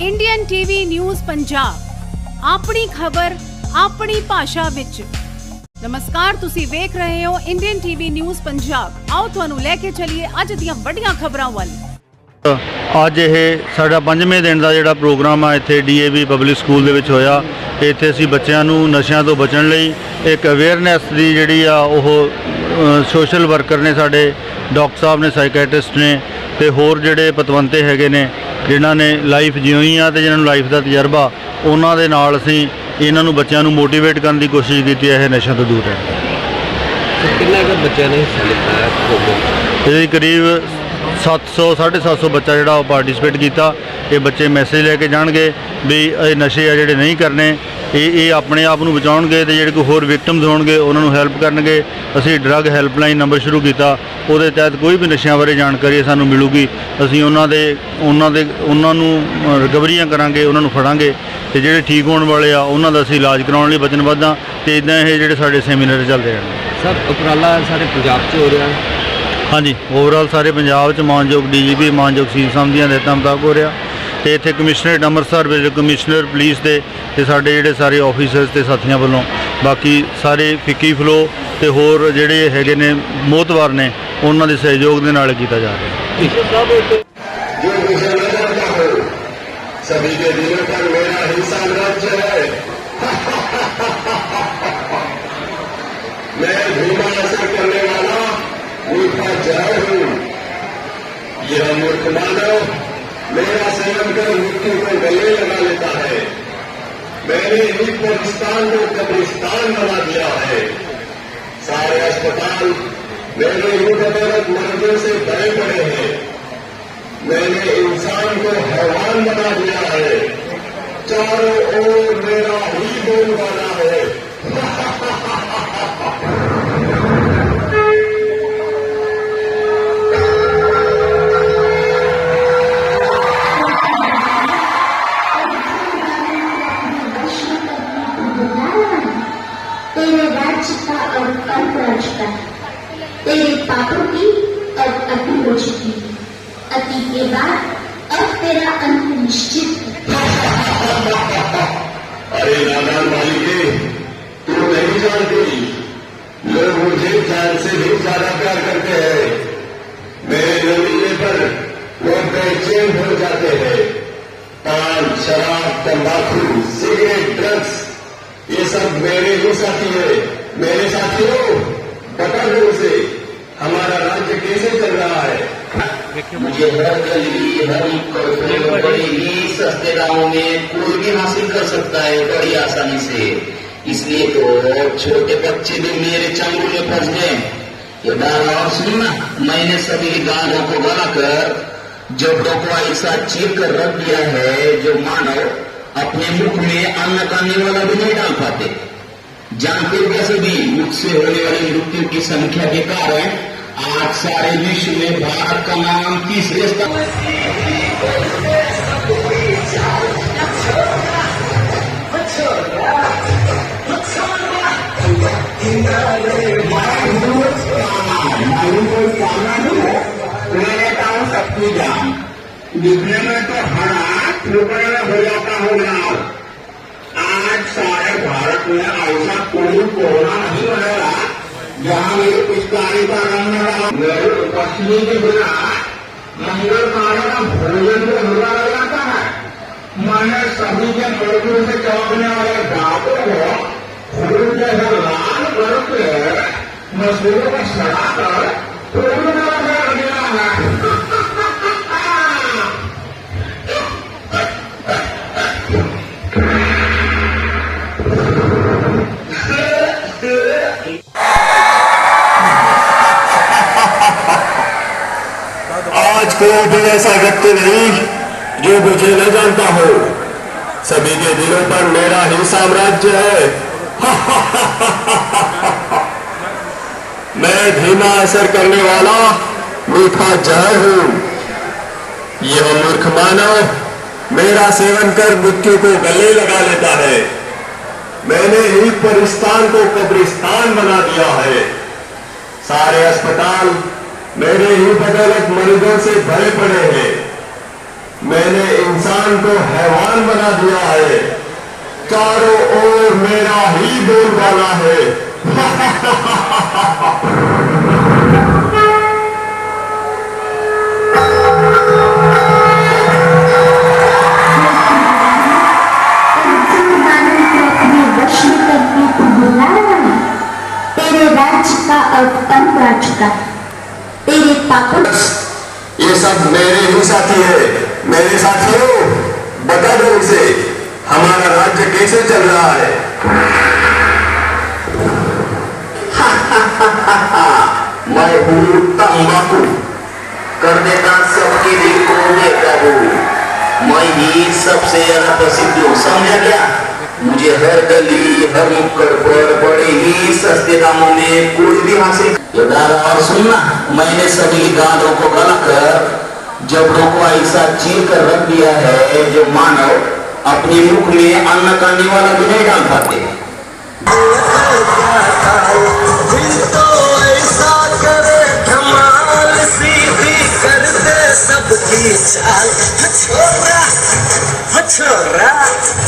Indian TV news Punjab ਆਪਣੀ ਖਬਰ, ਆਪਣੀ ਭਾਸ਼ਾ ਵਿੱਚ। ਨਮਸਕਾਰ, ਤੁਸੀਂ ਵੇਖ ਰਹੇ ਹੋ ਇੰਡੀਅਨ ਟੀਵੀ ਨਿਊਜ਼ ਪੰਜਾਬ ਆਓ ਤੁਹਾਨੂੰ ਲੈ ਕੇ ਚੱਲੀਏ ਅੱਜ ਦੀਆਂ ਵੱਡੀਆਂ ਖਬਰਾਂ ਵੱਲ। ਅੱਜ ਇਹ ਸਾਡਾ ਪੰਜਵੇਂ ਦਿਨ ਦਾ ਜਿਹੜਾ ਪ੍ਰੋਗਰਾਮ ਆ, ਇੱਥੇ ਡੀਏਵੀ ਪਬਲਿਕ ਸਕੂਲ ਦੇ ਵਿੱਚ ਹੋਇਆ। ਇੱਥੇ ਅਸੀਂ ਬੱਚਿਆਂ ਨੂੰ ਨਸ਼ਿਆਂ ਤੋਂ ਬਚਣ ਲਈ ਇੱਕ ਅਵੇਅਰਨੈਸ ਦੀ ਜਿਹੜੀ ਆ, ਉਹ ਸੋਸ਼ਲ ਵਰਕਰ ਨੇ ਸਾਡੇ, ਡਾਕਟਰ ਸਾਹਿਬ ਨੇ ਸਾਈਕੈਟ੍ਰਿਸਟ ਨੇ ਤੇ ਹੋਰ ਜਿਹੜੇ ਪਤਵੰਤੇ ਹੈਗੇ ਨੇ ਜਿਨ੍ਹਾਂ ਨੇ ਲਾਈਫ ਜਿਉਈ ਆ ਤੇ ਜਿਨ੍ਹਾਂ ਨੂੰ ਲਾਈਫ ਦਾ ਤਜਰਬਾ ਉਹਨਾਂ ਦੇ ਨਾਲ ਅਸੀਂ ਇਹਨਾਂ ਨੂੰ ਬੱਚਿਆਂ ਨੂੰ ਮੋਟੀਵੇਟ ਕਰਨ ਦੀ ਕੋਸ਼ਿਸ਼ ਕੀਤੀ ਹੈ ਇਹ ਨਸ਼ਿਆਂ ਤੋਂ ਦੂਰ ਰਹਿਣ ਕਿੰਨਾ ਕੁ ਬੱਚਿਆਂ ਨੇ ਹਿੱਸਾ ਪ੍ਰੋਗਰਾਮ ਇਹਦੇ ਕਰੀਬ 700 750 ਬੱਚਾ ਜਿਹੜਾ ਉਹ ਪਾਰਟਿਸਿਪੇਟ ਕੀਤਾ। ਇਹ ਬੱਚੇ ਮੈਸੇਜ ਲੈ ਕੇ ਜਾਣਗੇ ਵੀ ਇਹ ਨਸ਼ੇ ਆ ਜਿਹੜੇ ਨਹੀਂ ਕਰਨੇ। ਇਹ ਇਹ ਆਪਣੇ ਆਪ ਨੂੰ ਬਚਾਉਣਗੇ ਤੇ ਜਿਹੜੇ ਕੋਈ ਹੋਰ ਵਿਕਟਮਸ ਹੋਣਗੇ, ਉਹਨਾਂ ਨੂੰ ਹੈਲਪ ਕਰਨਗੇ। ਅਸੀਂ ਡਰੱਗ ਹੈਲਪਲਾਈਨ ਨੰਬਰ ਸ਼ੁਰੂ ਕੀਤਾ। ਉਹਦੇ ਤਹਿਤ ਕੋਈ ਵੀ ਨਸ਼ਿਆਂ ਬਾਰੇ ਜਾਣਕਾਰੀ ਸਾਨੂੰ ਮਿਲੂਗੀ। ਅਸੀਂ ਉਹਨਾਂ ਦੇ ਉਹਨਾਂ ਦੇ, ਉਹਨਾਂ ਨੂੰ ਰਿਕਵਰੀਆਂ ਕਰਾਂਗੇ, ਉਹਨਾਂ ਨੂੰ ਫੜਾਂਗੇ। ਤੇ ਜਿਹੜੇ ਠੀਕ ਹੋਣ ਵਾਲੇ ਆ, ਉਹਨਾਂ ਦਾ ਅਸੀਂ ਇਲਾਜ ਕਰਾਉਣ ਲਈ ਵਚਨਬੱਧ ਹਾਂ ਤੇ ਇਦਾਂ ਇਹ ਜਿਹੜੇ ਸਾਡੇ ਸੈਮੀਨਾਰ ਚੱਲਦੇ ਰਹਿਣਗੇ। ਸਰ, ਉਪਰਾਲਾ ਸਾਡੇ ਪੰਜਾਬ 'ਚ ਹੋ ਰਿਹਾ। ਹਾਂਜੀ ਓਵਰਆਲ ਸਾਰੇ ਪੰਜਾਬ ਚ ਮਾਨਯੋਗ ਡੀਜੀਪੀ ਮਾਨਯੋਗ ਸੀਲ ਸਾਹਿਬ ਦੀਆਂ ਹਦਾਇਤਾਂ ਮੁਤਾਬਕ ਹੋ ਰਿਹਾ। ਤੇ ਇੱਥੇ ਕਮਿਸ਼ਨਰੇਟ ਅੰਮ੍ਰਿਤਸਰ ਵਿੱਚ ਕਮਿਸ਼ਨਰ ਪੁਲਿਸ ਦੇ ਤੇ ਸਾਡੇ ਜਿਹੜੇ ਸਾਰੇ ਆਫੀਸਰਸ ਤੇ ਸਾਥੀਆਂ ਵੱਲੋਂ, ਬਾਕੀ ਸਾਰੇ ਫਿੱਕੀ ਫਲੋ ਤੇ ਹੋਰ ਜਿਹੜੇ ਹੈਗੇ ਨੇ ਮੋਤਵਾਰ ਨੇ, ਉਹਨਾਂ ਦੇ ਸਹਿਯੋਗ ਦੇ ਨਾਲ ਕੀਤਾ ਜਾ ਰਿਹਾ। जो गले लगा लेता है। मैंने ही पाकिस्तान को कब्रिस्तान बना दिया है। सारे अस्पताल मेरे ही बदौलत मर्दों से भरे पड़े हैं। मैंने इंसान को हैवान बना दिया है। चारों ओर मेरा ही बोलबाला के बाद अब तेरा अंत निश्चित अरे नादान मालिके तू नहीं जानती, लोग मुझे जान से भी ज़्यादा प्यार करते हैं। मेरे न मिलने पर वो बेचैन हो जाते हैं। पान, शराब, तंबाकू, सिगरेट, ड्रग्स, ये सब मेरे ही साथी है। मेरे साथियों, बता दो उसे हमारा राज्य कैसे चल रहा है मुझे हर गली हर बड़े ही सस्ते दामों में कोई भी हासिल कर सकता है बड़ी आसानी से इसलिए तो छोटे बच्चे भी मेरे चंगुल में फंस गए ये बात और सुनना, मैंने सभी गाँवों को गला कर जो डोकवा एक साथ चीर कर रख दिया है, जो मानव अपने मुख में अन्न करने वाला भी नहीं डाल पाते जानते कैसे भी मुख से होने वाली मृत्यु की संख्या के कारण आज सारे विश्व में भारत का नाम तीसरे मेरे काम सबकी जान। में तो हरा टुकड़े में हो जाता होगा। आज सारे भारत में ऐसा कोई कोरोना नहीं बनेगा जहाँ मेरी पिचकारी का रंग रहा मेरे पत्नी के बिना मंगल कार्य का भोजन को बुरा लग जाता है। मैंने सभी के मजदूर से चौंकने वाले गाँवों को खून जैसे लाल करके मजदूरों को सड़ा कर फूल कोई भी ऐसा व्यक्ति नहीं जो मुझे न जानता हो। सभी के दिलों पर मेरा ही साम्राज्य है। मैं धीमा असर करने वाला मीठा जहर हूँ। यह मूर्ख मानव मेरा सेवन कर मृत्यु को गले लगा लेता है। मैंने ही परिस्तान को कब्रिस्तान बना दिया है। सारे अस्पताल मेरे ही बदौलत मरीजों से भरे पड़े हैं। मैंने इंसान को हैवान बना दिया है। चारों ओर मेरा ही बोलबाला है। तेरे राज्य का अब अंत आ चुका है तेरे पापों ये सब मेरे ही साथी है। मेरे साथियों, बता दो इसे, हमारा राज्य कैसे चल रहा है? मैं हूँ तंबाकू कर देता सबके दिल को मैं ही सबसे ज़्यादा प्रसिद्ध हूँ। समझा क्या? मुझे हर गली, हर नुक्कड़ पर बड़े ही सस्ते दामों में कोई भी हासिल तो दादा, और सुनना, मैंने सभी गांधों को गला कर जबड़ों को ऐसा चीर कर रख दिया है जो मानव अपने मुख में अन्न करने वाला भी नहीं डाल पाते दिल तो छोरा छोरा छोरा।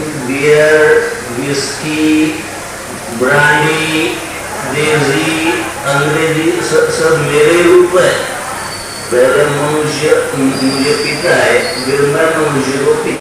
बियर whiskey, ब्रांडी देसी अंग्रेज़ी सब सब मेरे रूप है। पहले मनुष्य मुझे पीता है फिर मैं मनुष्य को पीता